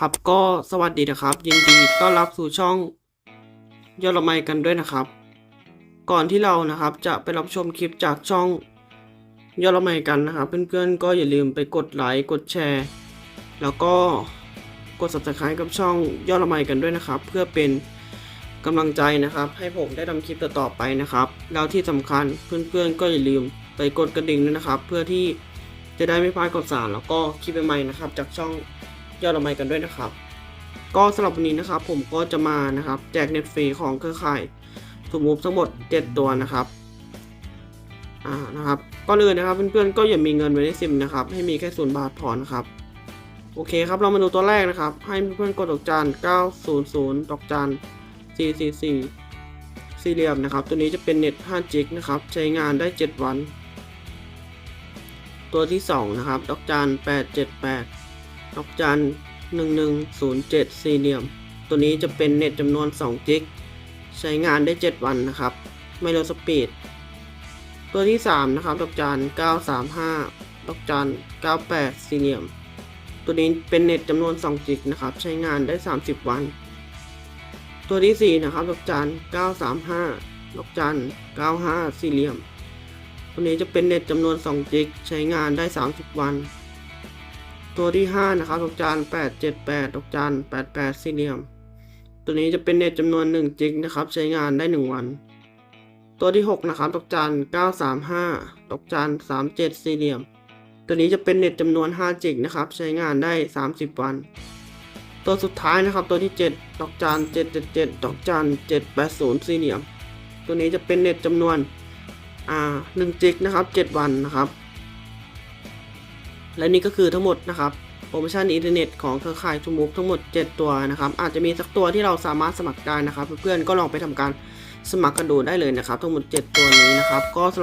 ครับก็สวัสดีนะครับ ยินดีต้อนรับสู่ช่องยอดละไมกันด้วยนะครับ ก่อนที่เรานะครับจะไปรับชมคลิปจากช่องยอดละไมกันนะครับ เพื่อนๆก็อย่าลืมไปกดไลค์กดแชร์ แล้วก็กด subscribe กับช่องยอดละไมกันด้วยนะครับ เพื่อเป็นกำลังใจนะครับ ให้ผมได้ทำคลิปต่อๆไปนะครับ แล้วที่สำคัญเพื่อนๆก็อย่าลืมไปกดกระดิ่งด้วยนะครับ เพื่อที่จะได้ไม่พลาดข่าวสารแล้วก็คลิปใหม่ๆนะครับ จากช่อง ยอดละไมกันด้วยนะครับ ก็สำหรับวันนี้นะครับ ผมก็จะมานะครับ แจกเน็ตฟรีของเครือข่ายทูมูฟทั้งหมด 7 ตัวนะครับอ่านะครับก็เลยนะครับเพื่อนๆก็อย่ามีเงินไว้ในซิมนะครับ ให้มีแค่ศูนย์บาทพอนะครับโอเคครับเรามาดูตัวแรกนะครับ ให้เพื่อนๆกดดอกจัน900ดอกจัน444สี่เหลี่ยมนะครับ ตัวนี้จะเป็นเน็ต5จิกนะครับ ใช้งานได้ 7 วัน ตัวที่ 2 นะครับ ดอกจัน878 ดอกจัน1107สี่เหลี่ยม ตัวนี้จะเป็นเน็ตจำนวน2จิก ใช้งานได้ 7 วันนะครับ ไม่ลดสปีด ตัวที่ 3 นะครับ ดอกจัน935 ดอกจัน98สี่เหลี่ยม ตัวนี้เป็นเน็ตจำนวน2จิกนะครับ ใช้งานได้ 30 วัน ตัวที่ 4 นะครับ ดอกจัน935 ดอกจัน95สี่เหลี่ยม ตัวนี้จะเป็นเน็ตจำนวน2จิก ใช้งานได้ 30 วัน ตัวที่ 5 นะครับดอกจาน878ดอกจาน88สี่เหลี่ยม ตัวนี้จะเป็นเน็ตจำนวน 1 จิกนะครับ ใช้งานได้ 1 วัน ตัวที่ 6 นะครับดอกจาน935ดอกจาน37สี่เหลี่ยม ตัวนี้จะเป็นเน็ตจำนวน 5 จิกนะครับ ใช้งานได้ 30 วัน ตัวสุดท้ายนะครับตัวที่ 7 ดอกจาน777ดอกจาน780สี่เหลี่ยม ตัวนี้จะเป็นเน็ตจำนวนอ่า1จิกนะครับ 7 วันนะครับ และนี่ก็คือทั้งหมดนะครับโปรโมชั่นอินเทอร์เน็ตของเครือข่ายทูมูฟทั้งหมด 7 ตัวนะครับ อาจจะมีสักตัวที่เราสามารถสมัครได้นะครับ เพื่อนๆก็ลองไปทำการสมัครกันดูได้เลยนะครับ ทั้งหมด 7 ตัวนี้นะครับ ก็สำหรับ